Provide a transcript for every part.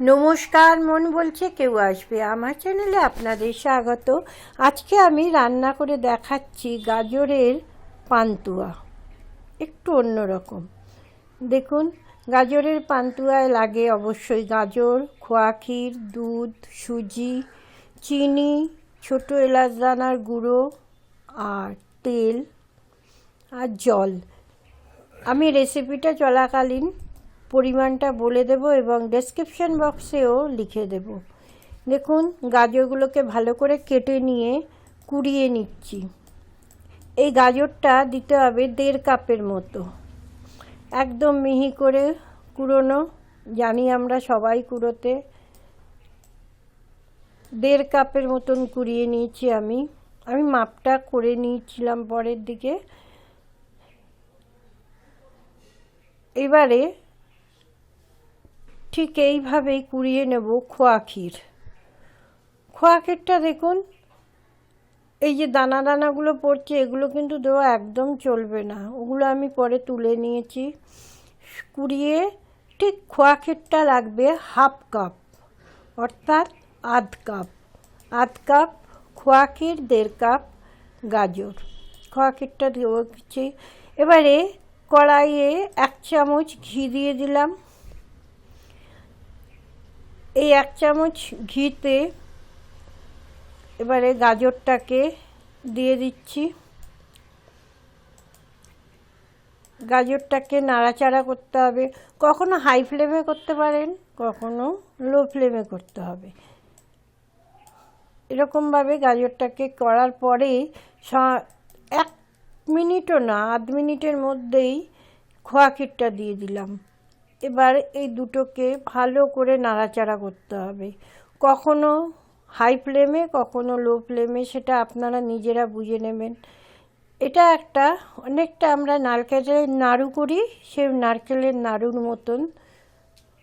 নমস্কার, মন বলছে কেউ আসবে। আমার চ্যানেলে আপনাদের স্বাগত। আজকে আমি রান্না করে দেখাচ্ছি গাজরের পান্তুয়া। একটু অন্যরকম দেখুন, গাজরের পান্তুয়ায় লাগে অবশ্যই গাজর, খোয়া ক্ষীর, দুধ, সুজি, চিনি, ছোটো এলাচ দানার গুঁড়ো আর তেল আর জল। আমি রেসিপিটা চলাকালীন পরিমাণটা বলে দেব এবং ডেসক্রিপশন বক্সেও লিখে দেব। দেখুন, গাজরগুলোকে ভালো করে কেটে নিয়ে কুড়িয়ে নিচ্ছি। এই গাজরটা দিতে হবে দেড় কাপের মতো। একদম মিহি করে কুড়োনো, জানি আমরা সবাই কুড়োতে। দেড় কাপের মতন কুড়িয়ে নিয়েছি আমি। আমি মাপটা করে নিয়েছিলাম পরের দিকে। এবারে ঠিক এইভাবেই কুড়িয়ে নেব খোয়া ক্ষীর। খোয়া ক্ষীরটা দেখুন, এই যে দানা দানাগুলো পড়ছে, এগুলো কিন্তু দেওয়া একদম চলবে না। ওগুলো আমি পরে তুলে নিয়েছি। কুড়িয়ে ঠিক খোয়া ক্ষীরটা লাগবে হাফ কাপ, অর্থাৎ আধ কাপ। আধ কাপ খোয়া ক্ষীর, দেড় কাপ গাজর। খোয়া ক্ষীরটা দিচ্ছি এবারে কড়াইয়ে এক চামচ ঘি দিয়ে দিলাম। এই এক চামচ ঘিতে এবারে গাজরটাকে দিয়ে দিচ্ছি। গাজরটাকে নাড়াচাড়া করতে হবে। কখনো হাই ফ্লেমে করতে পারেন, কখনো লো ফ্লেমে করতে হবে। এরকমভাবে গাজরটাকে করার পরে এক মিনিটও না, আধ মিনিটের মধ্যেই খোয়া ক্ষীরটা দিয়ে দিলাম। এবার এই দুটোকে ভালো করে নাড়াচাড়া করতে হবে। কখনো হাই ফ্লেমে কখনো লো ফ্লেমে সেটা আপনারা নিজেরা বুঝে নেবেন। এটা একটা, অনেকটা আমরা নারকেলের নাড়ু করি, সে নারকেলের নাড়ুর মতন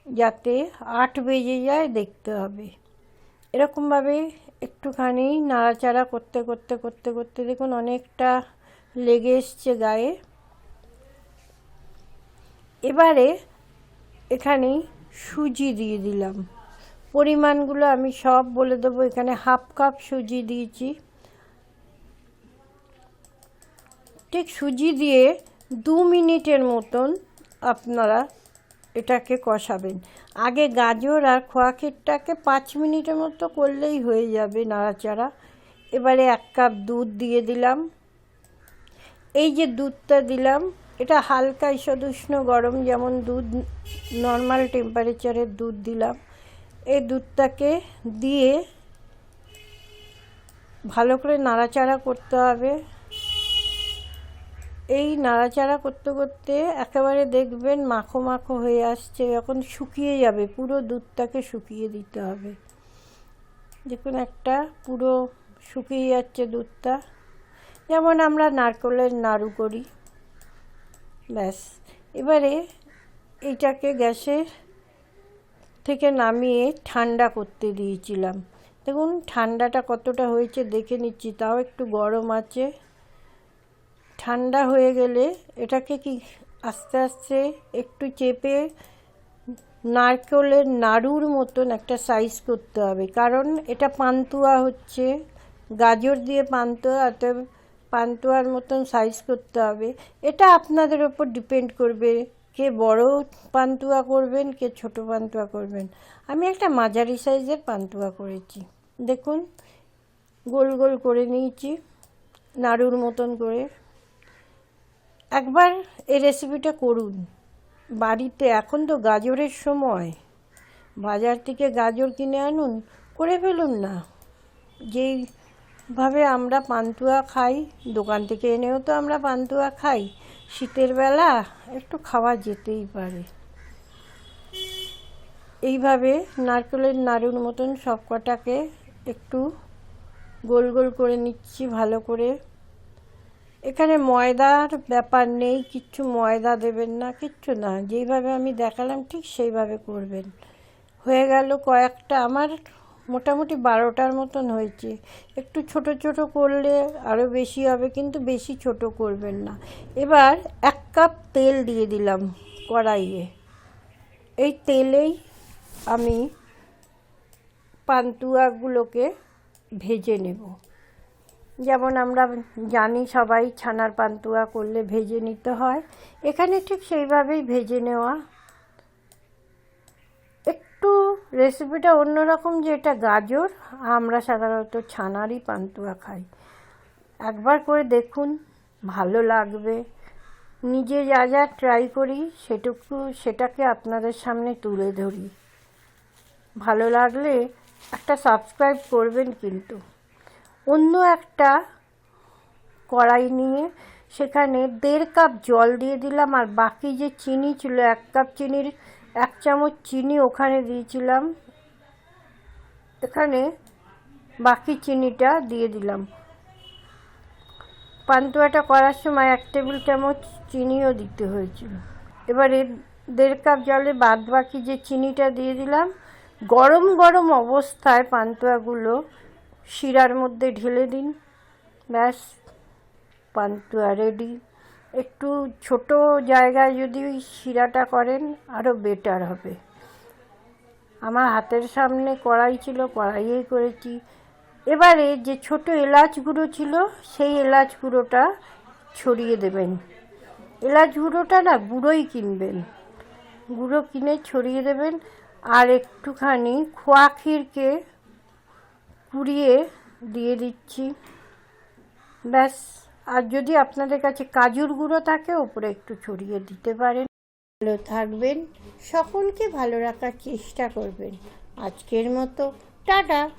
যাতে আট বেজে যায় দেখতে হবে। এরকমভাবে একটুখানি নাড়াচাড়া করতে করতে করতে করতে দেখুন অনেকটা লেগে এসছে গায়ে। এবারে এখানে সুজি দিয়ে দিলাম। পরিমাণগুলো আমি সব বলে দেবো। এখানে হাফ কাপ সুজি দিয়েছি। ঠিক সুজি দিয়ে দু মিনিটের মতন আপনারা এটাকে কষাবেন। আগে গাজর আর খোয়া ক্ষীরটাকে পাঁচ মিনিটের মতো করলেই হয়ে যাবে নাড়াচাড়া। এবারে এক কাপ দুধ দিয়ে দিলাম। এই যে দুধটা দিলাম এটা হালকা ঈষদুষ্ণ গরম, যেমন দুধ নর্মাল টেম্পারেচারের দুধ দিলাম। এই দুধটাকে দিয়ে ভালো করে নাড়াচাড়া করতে হবে। এই নাড়াচাড়া করতে করতে একেবারে দেখবেন মাখো মাখো হয়ে আসছে, এখন শুকিয়ে যাবে, পুরো দুধটাকে শুকিয়ে দিতে হবে। দেখুন একটা পুরো শুকিয়ে যাচ্ছে দুধটা। যেমন আমরা নারকেলের নাড়ু করি। ব্যাস। এবারে এইটাকে গ্যাসের থেকে নামিয়ে ঠান্ডা করতে দিয়েছিলাম। দেখুন, ঠান্ডাটা কতটা হয়েছে, দেখে নিচ্ছি। তাও একটু গরম আছে। ঠান্ডা হয়ে গেলে এটাকে কি আস্তে আস্তে একটু চেপে নারকেলের নাড়ুর মতন একটা সাইজ করতে হবে। কারণ এটা পান্তুয়া হচ্ছে, গাজর দিয়ে পান্তুয়া, অতএব পান্তুয়ার মতন সাইজ করতে হবে। এটা আপনাদের ওপর ডিপেন্ড করবে কে বড় পান্তুয়া করবেন, কে ছোট পান্তুয়া করবেন। আমি একটা মাঝারি সাইজের পান্তুয়া করেছি। দেখুন, গোল গোল করে নিয়েছি, নাড়ুর মতন করে। একবার এই রেসিপিটা করুন। বাড়িতে এখন তো গাজরের সময়। বাজার থেকে গাজর কিনে আনুন, করে ফেলুন না। যেই ভাবে আমরা পান্তুয়া খাই, দোকান থেকে এনেও তো আমরা পান্তুয়া খাই। শীতের বেলা একটু খাওয়া যেতেই পারে। এইভাবে নারকেলের নাড়ুর মতন সব কটাকে একটু গোল গোল করে নিচ্ছি ভালো করে। এখানে ময়দার ব্যাপার নেই, কিচ্ছু ময়দা দেবেন না, কিচ্ছু না। যেইভাবে আমি দেখালাম ঠিক সেইভাবে করবেন। হয়ে গেল কয়েকটা আমার মোটামুটি বারোটার মতন হয়েছে। একটু ছোট ছোট করলে আরও বেশি হবে, কিন্তু বেশি ছোট করবেন না। এবার এক কাপ তেল দিয়ে দিলাম কড়াইয়ে। এই তেলেই আমি পান্তুয়াগুলোকে ভেজে নেব। যেমন আমরা জানি সবাই ছানার পান্তুয়া করলে ভেজে নিতে হয়। এখানে ঠিক সেইভাবেই ভেজে নেওয়া রেসিপিটা অন্যরকম যে এটা গাজর, আমরা সাধারণত ছানারই পান্তুয়া খাই। একবার করে দেখুন, ভালো লাগবে। নিজে যা যা ট্রাই করি, সেটুকু, সেটাকে আপনাদের সামনে তুলে ধরি। ভালো লাগলে একটা সাবস্ক্রাইব করবেন কিন্তু। অন্য একটা কড়াই নিয়ে সেখানে দেড় কাপ জল দিয়ে দিলাম, আর বাকি যে চিনি ছিল, এক কাপ চিনির এক চামচ চিনি ওখানে দিয়েছিলাম। এখানে বাকি চিনিটা দিয়ে দিলাম। পান্তুয়াটা করার সময় এক টেবিল চামচ চিনিও দিতে হয়েছিল। এবারে দেড় কাপ জলে বাদ বাকি যে চিনিটা দিয়ে দিলাম, গরম গরম অবস্থায় পান্তুয়াগুলো শিরার মধ্যে ঢেলে দিন। ব্যাস, পান্তুয়া রেডি একটু ছোট জায়গায় যদি ওই শিরাটা করেন আরও বেটার হবে। আমার হাতের সামনে কড়াই ছিল, কড়াইয়েই করেছি। এবারে যে ছোট এলাচ গুঁড়ো ছিল, সেই এলাচ গুঁড়োটা ছড়িয়ে দেবেন। এলাচ গুঁড়োটা না গুঁড়োই কিনবেন। গুঁড়ো কিনে ছড়িয়ে দেবেন আর একটুখানি খোয়া ক্ষীরকে কুড়িয়ে দিয়ে দিচ্ছি। ব্যাস। আর যদি আপনাদের কাছে কাজুর গুঁড়ো থাকে, ওপরে একটু ছড়িয়ে দিতে পারেন। ভালো থাকবেন, সকলকে ভালো রাখার চেষ্টা করবেন। আজকের মতো, টাটা।